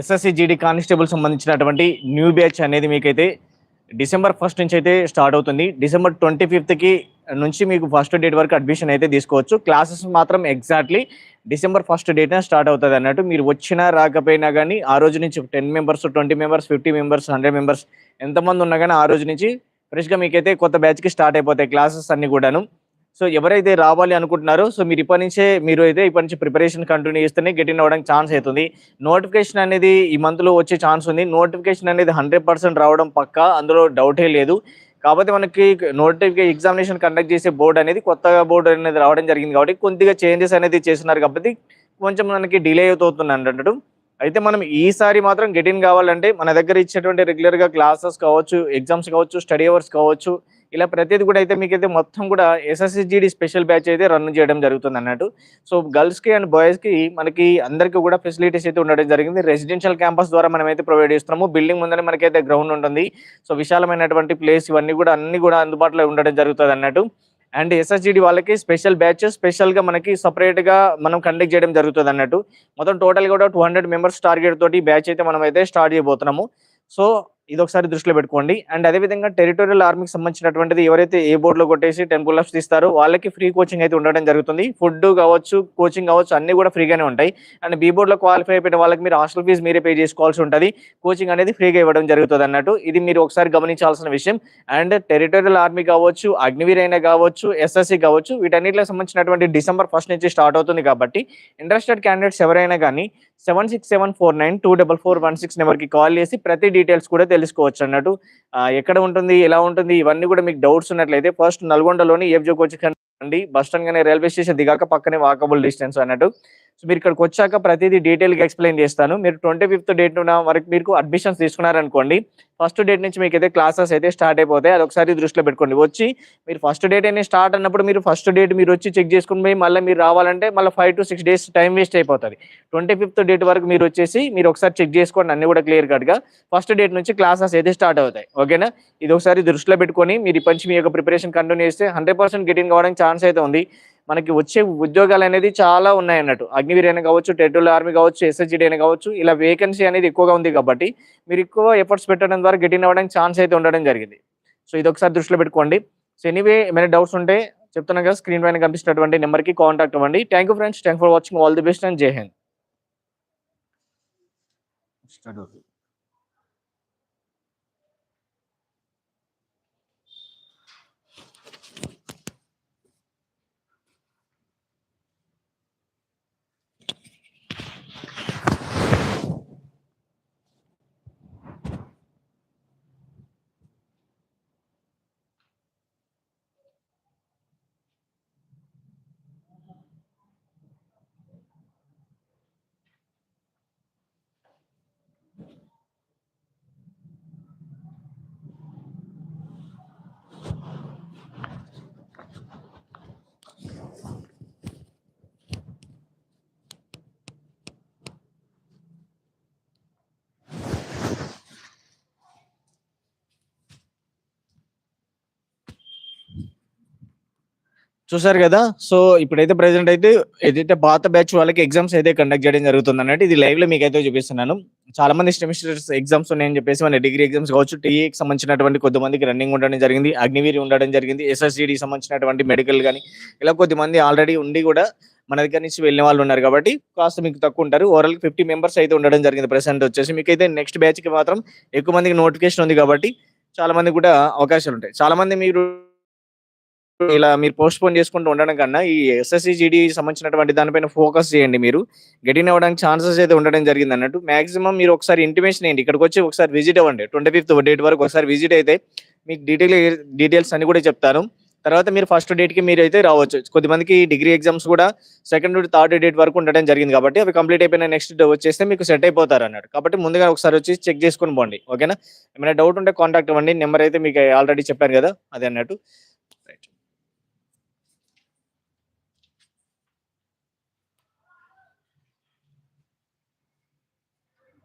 SSC GD constable సంబంధించినటువంటి new batch అనేది మీకైతే డిసెంబర్ ఫస్ట్ నుంచి అయితే స్టార్ట్ అవుతుంది. డిసెంబర్ ట్వంటీ ఫిఫ్త్కి నుంచి మీకు ఫస్ట్ డేట్ వరకు అడ్మిషన్ అయితే తీసుకోవచ్చు. క్లాసెస్ మాత్రం ఎగ్జాక్ట్లీ డిసెంబర్ ఫస్ట్ డేట్న స్టార్ట్ అవుతుంది అన్నట్టు మీరు వచ్చినా రాకపోయినా కానీ ఆ రోజు నుంచి ten members twenty members fifty members hundred members ఎంతమంది ఉన్నా కానీ ఆ రోజు నుంచి ఫ్రెష్గా మీకైతే కొత్త బ్యాచ్కి స్టార్ట్ అయిపోతాయి క్లాసెస్ అన్నీ కూడాను. సో ఎవరైతే రావాలి అనుకుంటున్నారో సో మీరు ఇప్పటి నుంచే మీరు అయితే ఇప్పటి నుంచి ప్రిపరేషన్ కంటిన్యూ చేస్తేనే గెట్ ఇన్ అవ్వడానికి ఛాన్స్ అవుతుంది. నోటిఫికేషన్ అనేది ఈ మంత్లో వచ్చే ఛాన్స్ ఉంది. నోటిఫికేషన్ అనేది హండ్రెడ్ పర్సెంట్ రావడం పక్కా అందులో డౌటే లేదు. కాకపోతే మనకి నోటిఫికేషన్ ఎగ్జామినేషన్ కండక్ట్ చేసే బోర్డు అనేది కొత్తగా బోర్డు అనేది రావడం జరిగింది కాబట్టి కొద్దిగా చేంజెస్ అనేది చేస్తున్నారు కాబట్టి కొంచెం మనకి డిలే అవుతుంది అన్నట్టు. అయితే మనం ఈసారి మాత్రం గెట్ ఇన్ కావాలంటే మన దగ్గర ఇచ్చేటువంటి రెగ్యులర్గా క్లాసెస్ కావచ్చు ఎగ్జామ్స్ కావచ్చు స్టడీ అవర్స్ కావచ్చు ఇలా ప్రతిదీ కూడా అయితే మీకైతే మొత్తం కూడా ఎస్ఎస్సిజిడి స్పెషల్ బ్యాచ్ అయితే రన్ చేయడం జరుగుతుంది అన్నట్టు. సో గర్ల్స్కి అండ్ బాయ్స్కి మనకి అందరికీ కూడా ఫెసిలిటీస్ అయితే ఉండడం జరిగింది. రెసిడెన్షియల్ క్యాంపస్ ద్వారా మనం అయితే ప్రొవైడ్ చేస్తున్నాము. బిల్డింగ్ ముందర మనకైతే గ్రౌండ్ ఉంటుంది. సో విశాలమైనటువంటి ప్లేస్ ఇవన్నీ కూడా అన్ని కూడా అందుబాటులో ఉండడం జరుగుతుంది అన్నట్టు. అండ్ ఎస్ఎస్జిడి వాళ్ళకి స్పెషల్ బ్యాచ్ స్పెషల్గా మనకి సపరేట్గా మనం కండక్ట్ చేయడం జరుగుతుంది అన్నట్టు. మొత్తం టోటల్ కూడా టూ హండ్రెడ్ మెంబర్స్ టార్గెట్ తోటి బ్యాచ్ అయితే మనం అయితే స్టార్ట్ చేయబోతున్నాము. సో ఇది ఒకసారి దృష్టిలో పెట్టుకోండి. అండ్ అదేవిధంగా టెరిటోరియల్ ఆర్మీకి సంబంధించినటువంటిది ఎవరైతే ఏ బోర్డులో కొట్టేసి టెన్ పుల్అప్స్ తీస్తారో వాళ్ళకి ఫ్రీ కోచింగ్ అయితే ఉండడం జరుగుతుంది. ఫుడ్ కావచ్చు కోచింగ్ కావచ్చు అన్ని కూడా ఫ్రీగానే ఉంటాయి. అండ్ బీ బోర్డులో క్వాలిఫై అయిపోయిన వాళ్ళకి మీరు హాస్టల్ ఫీజు మీరే పే చేసుకోవాల్సి ఉంటుంది. కోచింగ్ అనేది ఫ్రీగా ఇవ్వడం జరుగుతుంది అన్నట్టు. ఇది మీరు ఒకసారి గమనించాల్సిన విషయం. అండ్ టెరిటోరియల్ ఆర్మీ కావచ్చు అగ్నివీర్ అయినా కావచ్చు ఎస్ఎస్సి కావచ్చు వీటన్నిటికి సంబంధించినటువంటి డిసెంబర్ ఫస్ట్ నుంచి స్టార్ట్ అవుతుంది కాబట్టి ఇంట్రెస్టెడ్ క్యాండిడేట్స్ ఎవరైనా కానీ seven six seven four nine two double four one six నెంబర్కి కాల్ చేసి ప్రతి డీటెయిల్స్ కూడా తెలుసుకోవచ్చు అన్నట్టు. ఎక్కడ ఉంటుంది ఎలా ఉంటుంది ఇవన్నీ కూడా మీకు డౌట్స్ ఉన్నట్లయితే ఫస్ట్ నల్గొండలోని ఏఫ్జో కోచింగ్ అండి బస్ స్టాండ్ కానీ రైల్వే స్టేషన్ దిగాక పక్కనే వాకబుల్ డిస్టెన్స్ అన్నట్టు. సో మీరు ఇక్కడికి వచ్చాక ప్రతిదీ డీటెయిల్గా ఎక్స్ప్లెయిన్ చేస్తాను. మీరు ట్వంటీ ఫిఫ్త్ డేట్ వరకు మీరు అడ్మిషన్స్ తీసుకున్నారనుకోండి ఫస్ట్ డేట్ నుంచి మీకు అయితే క్లాసెస్ అయితే స్టార్ట్ అయిపోతాయి. అది ఒకసారి దృష్టిలో పెట్టుకోండి. వచ్చి మీరు ఫస్ట్ డేట్ అయినా స్టార్ట్ అన్నప్పుడు మీరు ఫస్ట్ డేట్ మీరు వచ్చి చెక్ చేసుకుని పోయి మళ్ళీ మీరు రావాలంటే మళ్ళీ five to six days time waste అయిపోతుంది. ట్వంటీ ఫిఫ్త్ డేట్ వరకు మీరు వచ్చేసి మీరు ఒకసారి చెక్ చేసుకోండి. అన్ని కూడా క్లియర్ కట్గా ఫస్ట్ డేట్ నుంచి క్లాసెస్ అయితే స్టార్ట్ అవుతాయి. ఓకేనా ఇది ఒకసారి దృష్టిలో పెట్టుకొని మీరు ఇప్పటి మీ యొక్క ప్రిపరేషన్ కంటిన్యూ చేస్తే హండ్రెడ్ పర్సెంట్ గెటింగ్ కావడానికి ఛాన్స్ అయితే ఉంది. మనకి వచ్చే ఉద్యోగాలు అనేది చాలా ఉన్నాయి అన్నట్టు. అగ్నివీర్ అయినా కావచ్చు టెరిటోరియల్ ఆర్మీ కావచ్చు ఎస్ఎస్జిడి అయినా కావచ్చు ఇలా వేకెన్సీ అనేది ఎక్కువగా ఉంది కాబట్టి మీరు ఎక్కువ ఎఫర్ట్స్ పెట్టడం ద్వారా గెటిన్ అవ్వడానికి ఛాన్స్ అయితే ఉండడం జరిగింది. సో ఇది ఒకసారి దృష్టిలో పెట్టుకోండి. సో ఎనీవే ఏమైనా డౌట్స్ ఉంటే చెప్తున్నాను కదా స్క్రీన్ పైన కనిపిస్తున్నటువంటి నెంబర్కి కాంటాక్ట్ అవ్వండి. Thank you friends thank for watching all the best and Jai Hind చూసారు కదా? సో ఇప్పుడైతే ప్రెసెంట్ అయితే ఏదైతే పాత బ్యాచ్ వాళ్ళకి ఎగ్జామ్స్ అయితే కండక్ట్ చేయడం జరుగుతుంది అన్నట్టు ఇది లైవ్లో మీకు అయితే చూపిస్తున్నాను. చాలా మంది సెమిస్టర్స్ ఎగ్జామ్స్ ఉన్నాయని చెప్పేసి మన డిగ్రీ ఎగ్జామ్స్ కావచ్చు టీఏకి సంబంధించినటువంటి కొద్దిమందికి రన్నింగ్ ఉండడం జరిగింది అగ్నివీరి ఉండడం జరిగింది ఎస్ఎస్సిడి సంబంధించినటువంటి మెడికల్ కానీ ఇలా కొద్దిమంది ఆల్రెడీ ఉండి కూడా మన దగ్గర నుంచి వెళ్ళిన వాళ్ళు ఉన్నారు కాబట్టి కాస్త మీకు తక్కువ ఉంటారు. ఓవరాల్ ఫిఫ్టీ మెంబర్స్ అయితే ఉండడం జరిగింది ప్రెసెంట్ వచ్చేసి. మీకు అయితే నెక్స్ట్ బ్యాచ్కి మాత్రం ఎక్కువ మందికి నోటిఫికేషన్ ఉంది కాబట్టి చాలా మంది కూడా అవకాశాలు ఉంటాయి. చాలా మంది మీరు ఇలా మీరు పోస్ట్ పోన్ చేసుకుంటూ ఉండడం కన్నా ఈ ఎస్ఎస్సి జీడీ సంబంధించినటువంటి దానిపైన ఫోకస్ చేయండి మీరు. గెటిన్ అవ్వడానికి ఛాన్సెస్ అయితే ఉండడం జరిగింది అన్నట్టు. మాక్సిమం మీరు ఒకసారి ఇంటిమేషన్ ఏంటి? ఇక్కడికి వచ్చి ఒకసారి విజిట్ అవ్వండి. ట్వంటీ ఫిఫ్త్ డేట్ వరకు ఒకసారి విజిట్ అయితే మీకు డీటెయిల్ డీటెయిల్స్ అన్ని కూడా చెప్తాను. తర్వాత మీరు ఫస్ట్ డేట్కి మీరు అయితే రావచ్చు కొద్దిమందికి డిగ్రీ ఎగ్జామ్స్ కూడా సెకండ్ థర్డ్ డేట్ వరకు ఉండడం జరిగింది కాబట్టి అవి కంప్లీట్ అయిపోయిన నెక్స్ట్ వచ్చేస్తే మీకు సెట్ అయిపోతారు అన్నట్టు. కాబట్టి ముందుగా ఒకసారి వచ్చి చెక్ చేసుకుని పోండి. ఓకేనా ఏమైనా డౌట్ ఉంటే కాంటాక్ట్ అవ్వండి. నెంబర్ అయితే మీకు ఆల్రెడీ చెప్పాను కదా? అదే అన్నట్టు.